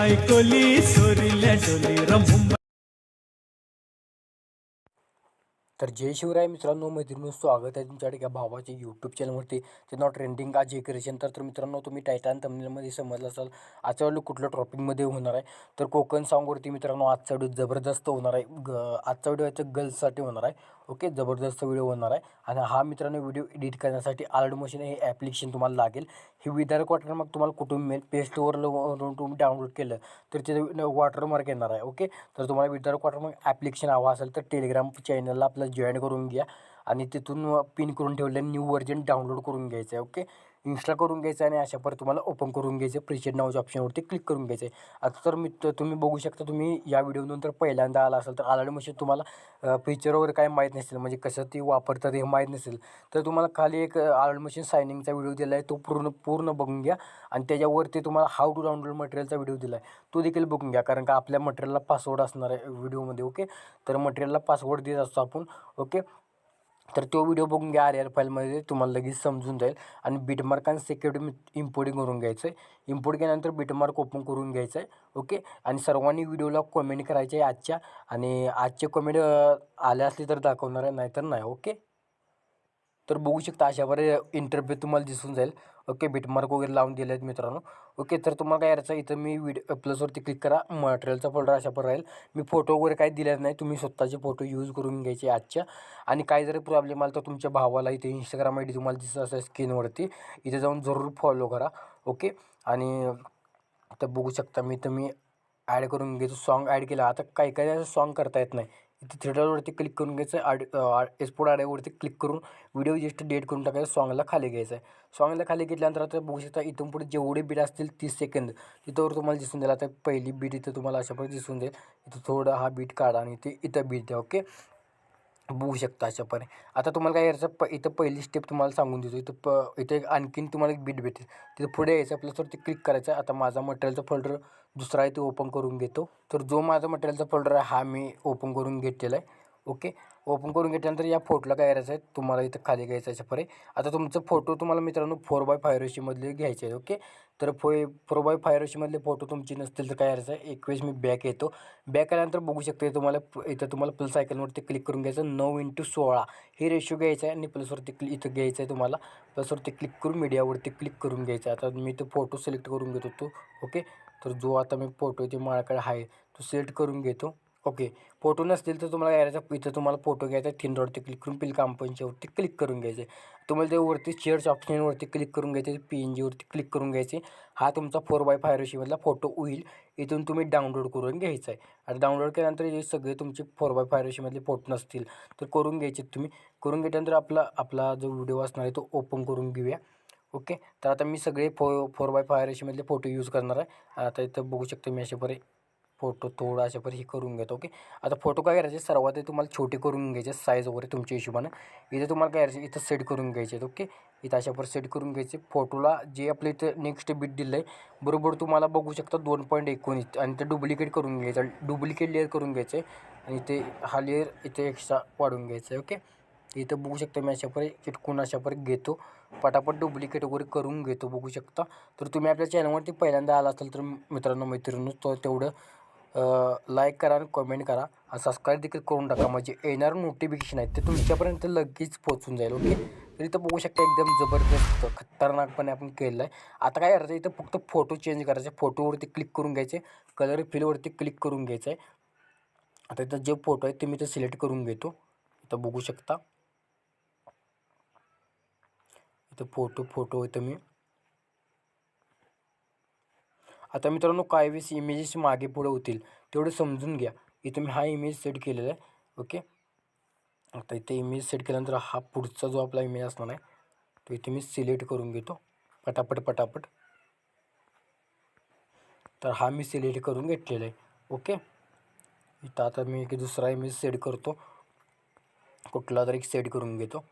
ऐकोली सोरिल्या डोली र तर जय शिवराय मित्रांनो मैत्रिणी स्वागत आहे तुमच्याकडे या भावाच्या यूट्यूब चॅनलवरती ते नाव ट्रेंडिंग आज जे क्रिएशन तर तर मित्रांनो तुम्ही टायटान तमिळमध्ये समजलं असाल आजच्या वेळेला कुठलं टॉपिकमध्ये होणार आहे? तर कोकण सॉंगवरती मित्रांनो आजचा व्हिडिओ जबरदस्त होणार आहे. ग आजचा व्हिडिओ याचं गर्ल्ससाठी होणार आहे. ओके? जबरदस्त व्हिडिओ होणार आहे. आणि हा मित्रांनो व्हिडिओ एडिट करण्यासाठी आर्ड मशीन हे ॲप्लिकेशन तुम्हाला लागेल. हे विदर वॉटर मग तुम्हाला कुठून मिळेल प्ले स्टोअरवरून तुम्ही डाउनलोड केलं तर तिथे वॉटरमार्क येणार आहे ओके? तर तुम्हाला विदर वॉटर मग ॲप्लिकेशन हवं असेल तर टेलिग्राम चॅनलला आपलं जॉईन करून घ्या. आणि तिथून पिन करून ठेवले न्यू व्हर्जन डाउनलोड करून घ्यायचं आहे ओके? इन्स्टॉल करून घ्यायचं आहे आणि अशा पर तुम्हाला ओपन करून घ्यायचं. प्रिसेट नावाच्या ऑप्शनवरती क्लिक करून घ्यायचं आहे. आता तर मी तुम्ही बघू शकता तुम्ही या व्हिडिओनंतर पहिल्यांदा आला असाल तर आलाडी मशीन म्हणजे तुम्हाला फीचर वगैरे काय माहीत नसेल. म्हणजे कसं ती वापरतात हे माहीत नसेल. तर तुम्हाला खाली एक आलाडी मशीन सायनिंगचा व्हिडिओ दिला आहे तो पूर्ण पूर्ण बघून घ्या. आणि त्याच्यावरती तुम्हाला हाऊ टू डाउनलोड मटेरियलचा व्हिडिओ दिला आहे तो देखील बघून घ्या. कारण का आपल्या मटेरियलला पासवर्ड असणार आहे व्हिडिओमध्ये ओके तर मटेरियलला पासवर्ड देत असतो आपण ओके तर तो व्हिडिओ बघून घ्या आर आर फाईलमध्ये तुम्हाला लगेच समजून जाईल. आणि बीटमार्क आणि सिक्युरिटी इम्पोर्टिंग करून घ्यायचं आहे इम्पोर्ट केल्यानंतर बीटमार्क ओपन करून घ्यायचं आहे ओके आणि सर्वांनी व्हिडिओला कमेंट करायचे आहे आजच्या. आणि आजचे कमेंट आले असले तर दाखवणार आहे नाहीतर नाही ओके तर बघू शकता अशा बरे इंटरव्ह्यू तुम्हाला दिसून जाईल. ओके बीटमार्क वगैरे लावून दिले आहेत मित्रांनो. ओके तर तुम्हाला काय करायचं इथं मी व्हिडिओ प्लसवरती क्लिक करा. मटेरियलचा फोल्डर अशा पर राहील. मी फोटो वगैरे काही दिलेला नाही. तुम्ही स्वतःचे फोटो यूज करून घ्यायचे आजच्या. आणि काही जरी प्रॉब्लेम आला तर तुमच्या भावाला इथे इंस्टाग्राम आय डी तुम्हाला दिसत असेल स्क्रीनवरती इथे जाऊन जरूर फॉलो करा. ओके? आणि तर बघू शकता मी तुम्ही ॲड करून घेतो सॉन्ग ॲड केला. आता काही काही सॉन्ग करता येत नाही. इथे थ्रेडरवरती क्लिक करून घ्यायचं आड एक्सपोर्ट आड्यावरती क्लिक करून व्हिडिओ जस्ट डेट करून टाकायचं सॉंगला खाली घ्यायचं आहे. सॉंगला खाली घेतल्यानंतर आता बघू शकता इथून पुढे जेवढे बीट असतील तीस सेकंद तिथंवर तुम्हाला दिसून जाईल. आता पहिली बीट इथं तुम्हाला अशा प्रकारे दिसून जाईल. इथं थोडं हा बीट काढा आणि इथे इथं बीट द्या ओके बघू शकता अशापणे आता तुम्हाला काय यायचं प इथं पहिली स्टेप तुम्हाला सांगून देतो. इथं प इथं एक आणखीन तुम्हाला एक बीट भेटेल. तिथं पुढे यायचं आपलं तर ते क्लिक करायचं. आता माझा मटेरियलचा फोल्डर दुसरा आहे तो ओपन करून घेतो. तर जो माझा मटेरियलचा फोल्डर आहे हा मी ओपन करून घेतलेला आहे. ओके? ओपन करून घेतल्यानंतर या फोटोला काय करायचं आहे तुम्हाला इथं खाली घ्यायचं आहे परे आता तुमचं फोटो तुम्हाला मित्रांनो फोर बाय फाय रेशीमधले घ्यायचे आहे ओके? तर फो फोर बाय फाय फोटो तुमचे नसतील तर काय करायचं आहे एक वेळेस मी बॅक येतो. बॅक आल्यानंतर बघू शकते तुम्हाला इथं तुम्हाला प्लस सायकलवरती क्लिक करून घ्यायचं नऊ इंटू सोळा. हे रेशो घ्यायचा आहे आणि प्लसवरती क्लि इथं घ्यायचं आहे तुम्हाला. प्लसवरती क्लिक करून मीडियावरती क्लिक करून घ्यायचं आहे. आता मी तो फोटो सिलेक्ट करून घेतो तो ओके तर जो आता मी फोटो इथे माझ्याकडे आहे तो सिलेक्ट करून घेतो. ओके. फोटो नसतील तर तुम्हाला यायचं इथं तुम्हाला फोटो घ्यायचा आहे थिन रॉडवरती क्लिक करून पिल कंपनीच्यावरती क्लिक करून घ्यायचं. आहे तुम्हाला ते वरती चेअर्स ऑप्शनवरती क्लिक करून घ्यायचे पी एन जीवरती क्लिक करून घ्यायचे. हा तुमचा फोर बाय फाय रेशीमधला फोटो होईल. इथून तुम्ही डाउनलोड करून घ्यायचा आहे. आता डाउनलोड केल्यानंतर हे सगळे तुमचे फोर बाय फाय रेशीमधले फोटो नसतील तर करून घ्यायचे तुम्ही. करून घेतल्यानंतर आपला आपला जो व्हिडिओ असणार आहे तो ओपन करून घेऊया. ओके. तर आता मी सगळे फो फोर बाय फाय रेशीमधले फोटो यूज करणार आहे. आता इथं बघू शकतो मी अशा परे फोटो थोडा अशा हे करून घेतो ओके? आता फोटो काय करायचे? सर्वात तुम्हाला छोटे करून घ्यायचे साईज वगैरे तुमच्या हिशोबानं. इथे तुम्हाला काय करायचे? इथं सेट करून घ्यायचे आहेत ओके? इथं अशा पर सेट करून घ्यायचे. फोटोला जे आपलं इथं नेक्स्ट बीट दिलं आहे बरोबर तुम्हाला बघू शकता दोन पॉईंट एकोणीस. आणि ते डुप्लिकेट करून घ्यायचं. डुप्लिकेट लेअर करून घ्यायचं आहे. आणि ते हा लेअर इथे एक्स्ट्रा वाढून घ्यायचं आहे ओके? इथं बघू शकता मी अशा पर चिटकून अशा पर घेतो. पटापट डुप्लिकेट वगैरे करून घेतो बघू शकता. तर तुम्ही आपल्या चॅनलवरती पहिल्यांदा आला असाल तर मित्रांनो मैत्रिणी तो तेवढं लाईक करा आणि कमेंट करा. आणि सबस्क्राईब देखील करून टाका. म्हणजे येणारं नोटिफिकेशन आहेत ते तुमच्यापर्यंत लगेच पोचून जाईल ओके तर इथं बघू शकता एकदम जबरदस्त खतरनाकपणे आपण केलेलं आहे आता काय करायचं इथं फक्त फोटो चेंज करायचे. फोटोवरती क्लिक करून घ्यायचे. कलर फिलवरती क्लिक करून घ्यायचं आहे आता इथं जे फोटो आहेत ते मी इथं सिलेक्ट करून घेतो. इथं बघू शकता. इथं फोटो फोटो इथं मी आता मित्रांनो काय वेळेस इमेजेस मागे पुढे होतील तेवढं समजून घ्या. इथं मी हा इमेज सेट केलेला आहे ओके आता इथे इमेज सेट केल्यानंतर हा पुढचा जो आपला इमेज असणार आहे तो इथे मी सिलेक्ट करून घेतो. पटापट पटापट. तर हा मी सिलेक्ट करून घेतलेला आहे ओके इथं आता मी एक दुसरा इमेज सेट करतो. कुठला तरी सेट करून घेतो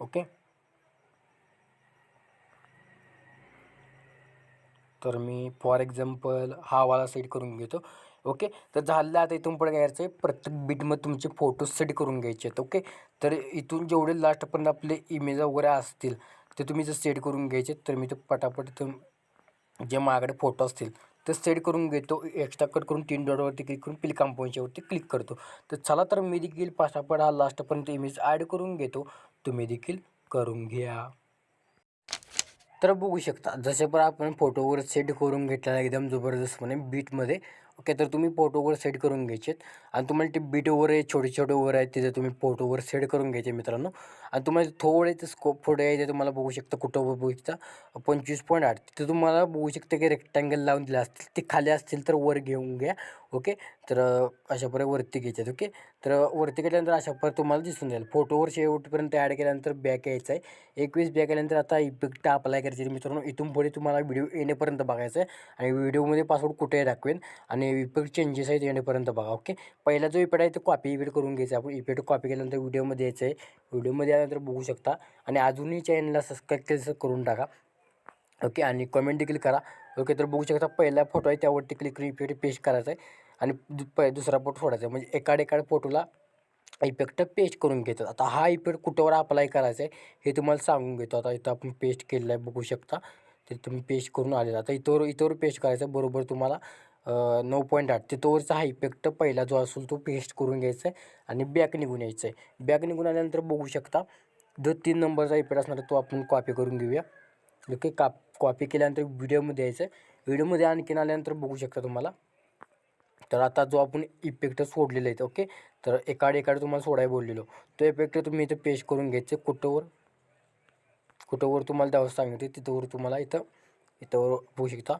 ओके तर मी फॉर एक्झाम्पल हा वाला सेट करून घेतो. ओके तर झालं आता इथून पुढे घ्यायचं आहे प्रत्येक बीटमध्ये तुमचे फोटो सेट करून घ्यायचे आहेत. ओके तर इथून जेवढे लास्टपर्यंत आपले इमेज वगैरे असतील ते तुम्ही जर सेट करून घ्यायचे तर मी ते पटापट तुम जे माझ्याकडे फोटो असतील तर सेट करून घेतो. एक्स्ट्रा कट करून तीन डॉटवरती क्लिक करून पिल कंपाऊंडच्यावरती क्लिक करतो. तर चला तर मी देखील पाठापट हा लास्टपर्यंत इमेज ॲड करून घेतो. तुम्ही देखील करून घ्या. तर बघू शकता. जसे पण आपण फोटोवर सेट करून घेतलेला एकदम जबरदस्तपणे बीटमध्ये ओके तर तुम्ही फोटोवर सेट करून घ्यायचे आणि तुम्हाला ते बीटवर आहे छोटे छोटे वर आहेत तिथे तुम्ही फोटोवर सेट करून घ्यायचे मित्रांनो. आणि तुम्हाला थोडे ते स्कोप पुढे आहे ते तुम्हाला बघू शकता कुठं बघू शकता. पंचवीस पॉईंट आठ. तिथे तुम्हाला बघू शकता की रेक्टँगल लावून दिले असतील ते खाली असतील तर वर घेऊन घ्या. ओके तर अशा प्रकारे वरती घ्यायचे ओके तर वरती गेल्यानंतर अशा प्रकारे तुम्हाला दिसून जाईल. फोटोवर शेवटपर्यंत ॲड केल्यानंतर बॅक यायचं आहे. एकवीस बॅक आल्यानंतर आता इफेक्ट अप्लाय करायचे मित्रांनो. इथून पुढे तुम्हाला व्हिडिओ येण्यापर्यंत बघायचं आहे. आणि व्हिडिओमध्ये पासवर्ड कुठे दाखवेन. आणि आणि इफेक्ट चेंजेस आहेत येणेपर्यंत बघा ओके पहिला जो इफेक्ट आहे तो कॉपी इफेक्ट करून घ्यायचा. आपण इफेक्ट कॉपी केल्यानंतर व्हिडिओमध्ये यायचं आहे व्हिडिओमध्ये आल्यानंतर बघू शकता. आणि अजूनही चॅनलला सबस्क्राईब केलं करून टाका. ओके आणि कमेंट देखील करा. ओके तर बघू शकता पहिला फोटो आहे त्यावरती क्लिक करून इफेक्ट पेस्ट करायचा आहे. आणि दु प दुसरा फोटो सोडायचा आहे. म्हणजे एकाड एकाड फोटोला इफेक्ट पेस्ट करून घेतात. आता हा इफेक्ट कुठेवर अप्लाय करायचा आहे हे तुम्हाला सांगून घेतो. आता इथं आपण पेस्ट केलेलं आहे बघू शकता. ते तुम्ही पेस्ट करून आलेला. आता इथवर इथवर पेस्ट करायचं बरोबर तुम्हाला नऊ पॉईंट आठ. तिथवरचा हा इफेक्ट पहिला जो असेल तो पेस्ट करून घ्यायचा आहे आणि बॅक निघून यायचं आहे. बॅक निघून आल्यानंतर बघू शकता जो तीन नंबरचा इफेक्ट असणार तो आपण कॉपी करून घेऊया. ओके काप कॉपी केल्यानंतर व्हिडिओमध्ये यायचं आहे. व्हिडिओमध्ये आणखीन आल्यानंतर बघू शकता तुम्हाला. तर आता जो आपण इफेक्ट सोडलेला आहे ओके तर एकाड एकाड तुम्हाला सोडाय बोललेलो. तो इफेक्ट तुम्ही इथं पेस्ट करून घ्यायचं कुठंवर कुठंवर तुम्हाला द्यावं सांगितलं तिथंवर तुम्हाला इथं इथंवर बघू शकता.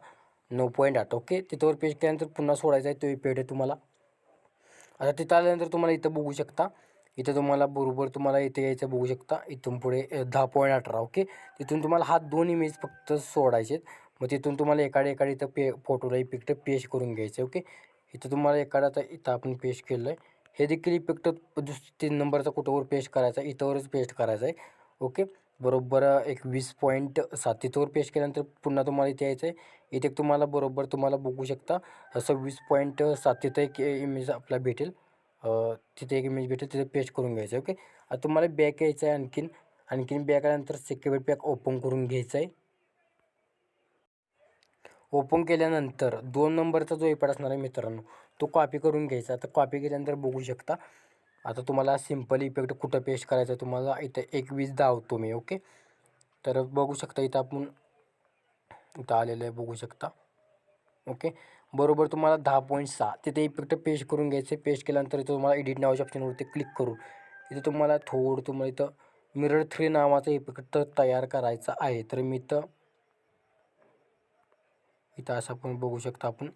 नऊ पॉईंट आठ ओके तिथंवर पेज केल्यानंतर पुन्हा सोडायचा आहे तो पेड आहे तुम्हाला. आता तिथं आल्यानंतर तुम्हाला इथं बघू शकता. इथं तुम्हाला बरोबर तुम्हाला इथे यायचं बघू शकता. इथून पुढे दहा पॉईंट अठरा ओके तिथून तुम्हाला हा दोन इमेज फक्त सोडायचे मग तिथून तुम्हाला एकाडे एकाडे इथं पे फोटोला इफेक्ट पेश करून घ्यायचं ओके इथं तुम्हाला एकाडे आता इथं आपण पेश केलं आहे हे देखील इफेक्ट दुस तीन नंबरचा कुठंवर पेस्ट करायचा आहे इथंवरच पेस्ट करायचा आहे ओके बरोबर एक वीस पॉईंट सात पेश केल्यानंतर पुन्हा तुम्हाला इथे यायचं आहे इथे तुम्हाला बरोबर तुम्हाला बघू शकता असं वीस पॉईंट सात तिथं एक इमेज आपला भेटेल. तिथे एक इमेज भेटेल तिथे पेस्ट करून घ्यायचं आहे ओके आता तुम्हाला बॅक यायचं आहे आणखीन. आणखीन बॅक आल्यानंतर सिक्युरिटी पॅक ओपन करून घ्यायचं आहे ओपन केल्यानंतर दोन नंबरचा जो एपॅड असणार आहे मित्रांनो तो कॉपी करून घ्यायचा. आता कॉपी केल्यानंतर बघू शकता आता तुम्हाला सिंपल इफेक्ट कुठं पेस्ट करायचं आहे तुम्हाला इथं एकवीस दावतो मी ओके तर बघू शकता इथं आपण इथं आलेलं आहे बघू शकता ओके बरोबर तुम्हाला दहा पॉईंट सहा. तिथे इफेक्ट पेस्ट करून घ्यायचे पेस्ट केल्यानंतर इथं तुम्हाला एडिट नावाच्या ऑप्शनवरती क्लिक करून इथं तुम्हाला थोडं तुम्हाला इथं मिरर थ्री नावाचा इफेक्ट तयार करायचा आहे. तर मी इथं इथं असं आपण बघू शकता आपण.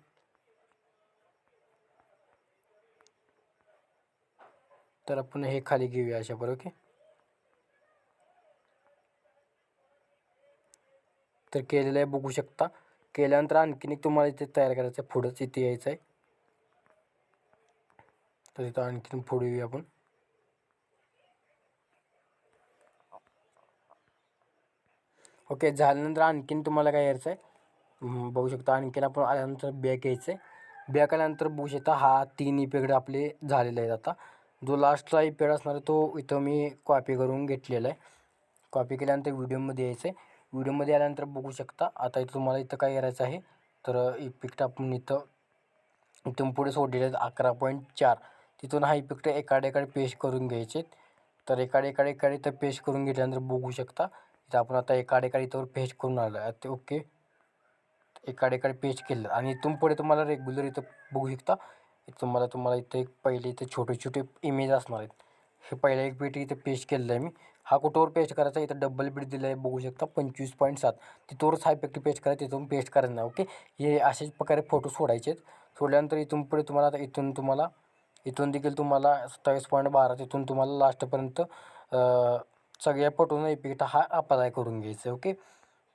तर आपण हे खाली घेऊया अशा बरं ओके? तर केलेलं आहे बघू शकता. केल्यानंतर आणखीन एक तुम्हाला इथे तयार करायचं आहे पुढंच इथे यायचं आहे. तर इथं आणखीन पुढे येऊया आपण. ओके झाल्यानंतर आणखीन तुम्हाला काय यायचं आहे? बघू शकता आणखीन आपण आल्यानंतर बॅक यायचं आहे. बॅक आल्यानंतर बघू शकता हा तीन इफेक्ट आपले झालेले आहेत आता. जो लास्टचा पेड असणार आहे तो इथं मी कॉपी करून घेतलेला आहे. कॉपी केल्यानंतर व्हिडिओमध्ये यायचं आहे व्हिडिओमध्ये आल्यानंतर बघू शकता. आता इथं तुम्हाला इथं काय करायचं आहे तर इफेक्ट आपण इथं इथून पुढे सोडलेले आहेत अकरा पॉईंट चार. तिथून हा इफेक्ट एकाड एकाड पेस्ट करून घ्यायचे तर एकाडे एकाडे एकाडे इथं पेस्ट करून घेतल्यानंतर बघू शकता. इथं आपण आता एकाड एकाड इथं पेस्ट करून आलं आहे. ओके? एकाड एकाड पेस्ट केलं. आणि इथून पुढे तुम्हाला रेग्युलर इथं बघू शकता. तुम्हाला तुम्हाला इथं एक पहिले इथे छोटे छोटे इमेज असणार आहेत. हे पहिला एक बीट इथे पेस्ट केलेलं आहे मी. हा कुठवर पेस्ट करायचा? इथं डबल बीट दिलं आहे. बघू शकता पंचवीस पॉईंट सात. तिथवरच हा इफेक्ट पेस्ट करायचा तिथून पेस्ट करायचं ओके हे अशाच प्रकारे फोटो सोडायचे आहेत. सोडल्यानंतर इथून पुढे तुम्हाला आता इथून तुम्हाला इथून देखील तुम्हाला सत्तावीस पॉईंट बारा तिथून तुम्हाला लास्टपर्यंत सगळ्या फोटोनं इफेक्ट हा अप्लाय करून घ्यायचा आहे ओके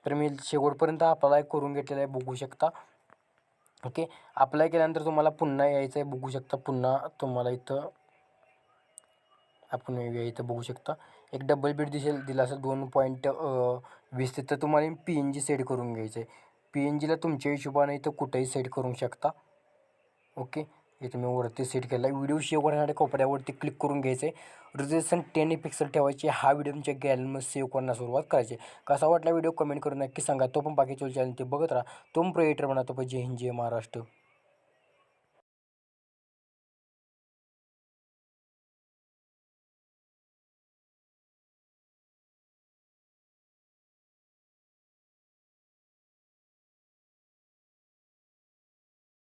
तर मी शेवटपर्यंत अप्लाय करून घेतलेला आहे. बघू शकता ओके? अप्लाय केल्यानंतर तुम्हाला पुन्हा यायचं आहे बघू शकता. पुन्हा तुम्हाला इथं आपण येऊया इथं बघू शकता. एक डबल बेड दिसेल दिला असं दोन पॉईंट वीस. तिथं तुम्हाला पी एन जी सेट करून घ्यायचं आहे पी एन जीला तुमच्या हिशोबाने इथं कुठेही सेट करू शकता. ओके? हे तुम्ही वरती सेट केला. व्हिडिओ शेव करण्यासाठी कोपऱ्यावरती क्लिक करून घ्यायचं आहे रिझल्युशन टेन पिक्सल ठेवायचे. हा व्हिडिओ तुमच्या गॅलरीमध्ये सेव्ह करण्यास सुरुवात करायची. कसा वाटला व्हिडिओ कमेंट करून नक्की सांगा. तो पण बाकी चॅनल ते बघत राहा. तो पण तो बनवतो पाहिजे हिंद जय महाराष्ट्र.